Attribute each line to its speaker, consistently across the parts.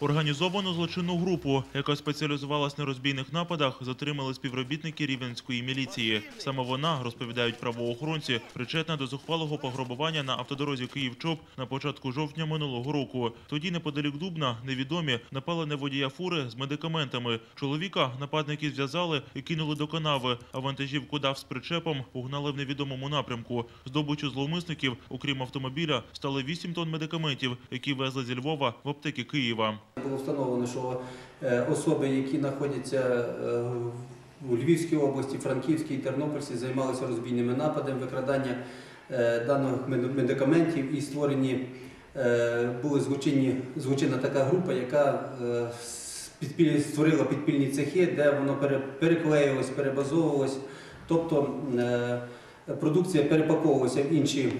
Speaker 1: Організовану злочинну групу, яка спеціалізувалась на розбійних нападах, затримали співробітники рівненської міліції. Саме вона, розповідають правоохоронці, причетна до зухвалого пограбування на автодорозі Київ-Чоп на початку жовтня минулого року. Тоді неподалік Дубна невідомі напали на водія фури з медикаментами. Чоловіка нападники зв'язали і кинули до канави, а вантажівку дав з причепом угнали в невідомому напрямку. Здобичу зловмисників, окрім автомобіля, стали 8 тонн медикаментів, які везли зі Львова в аптеки Києва.
Speaker 2: Було встановлено, що е, особи, які знаходяться е, у Львівській області, Франківській і Тернопільській, займалися розбійними нападами, викрадання е, даних медикаментів і створені злочинні, злочинна така група, яка створила підпільні цехи, де воно пере- переклеювалось, перебазовувалось. Тобто продукція перепаковувалася в інші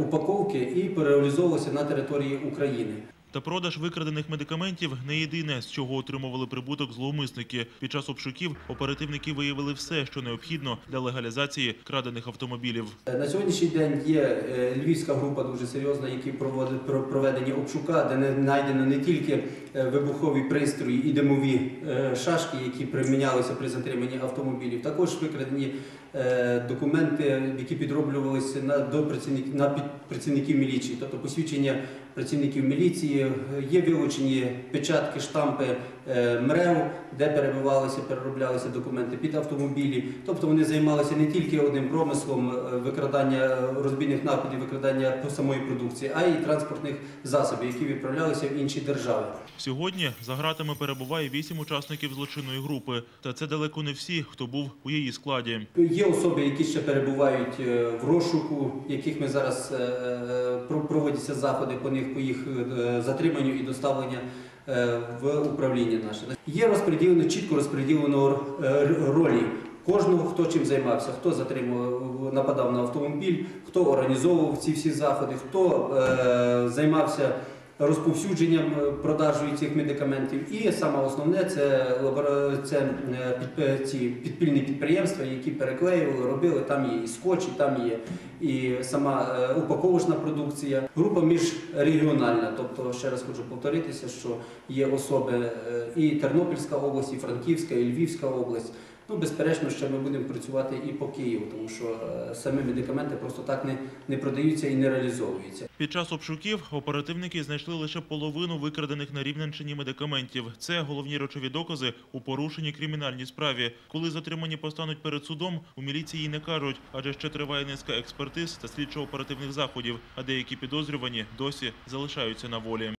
Speaker 2: упаковки і перереалізовувалася на території України.
Speaker 1: Та продаж викрадених медикаментів не єдине, з чого отримували прибуток зловмисники. Під час обшуків оперативники виявили все, що необхідно для легалізації крадених автомобілів.
Speaker 2: На сьогоднішній день є е, львівська група дуже серйозна, які проводять про- проведені обшука, де не знайдено не тільки е, вибухові пристрої і димові е, шашки, які примінялися при затриманні автомобілів. Також викрадені документи, які підроблювалися на до працівників на під- працівників міліції, тобто посвідчення працівників міліції. Е, Є вилучені печатки, штампи е, МРЕВ, де перебивалися, перероблялися документи під автомобілі. Тобто вони займалися не тільки одним промислом е, викрадання е, розбійних нападів, викрадання самої продукції, а й транспортних засобів, які відправлялися в інші держави.
Speaker 1: Сьогодні за ґратами перебуває вісім учасників злочинної групи. Та це далеко не всі, хто був у її складі.
Speaker 2: Є особи, які ще перебувають е, в розшуку, яких ми зараз е, е, про- проводяться заходи по них, по їх затриманню і доставленню в управління наше. Є розподілено, чітко розподілено ролі. Кожного, хто чим займався, хто затримував, нападав на автомобіль, хто організовував ці всі заходи, хто займався розповсюдженням е, продажею цих медикаментів. І саме основне це, це е, ці підпільні підприємства, які переклеювали, робили. Там є і скотч, і там є і сама е, упаковочна продукція. Група міжрегіональна. Тобто, ще раз хочу повторитися, що є особи е, і Тернопільська область, і Франківська, і Львівська область. Ну, безперечно, що ми будемо працювати і по Києву, тому що е, самі медикаменти просто так не, не продаються і не реалізовуються.
Speaker 1: Під час обшуків оперативники знайшли лише половину викрадених на Рівненщині медикаментів. Це головні речові докази у порушеній кримінальній справі. Коли затримані постануть перед судом, у міліції не кажуть, адже ще триває низка експертиз та слідчо-оперативних заходів, а деякі підозрювані досі залишаються на волі.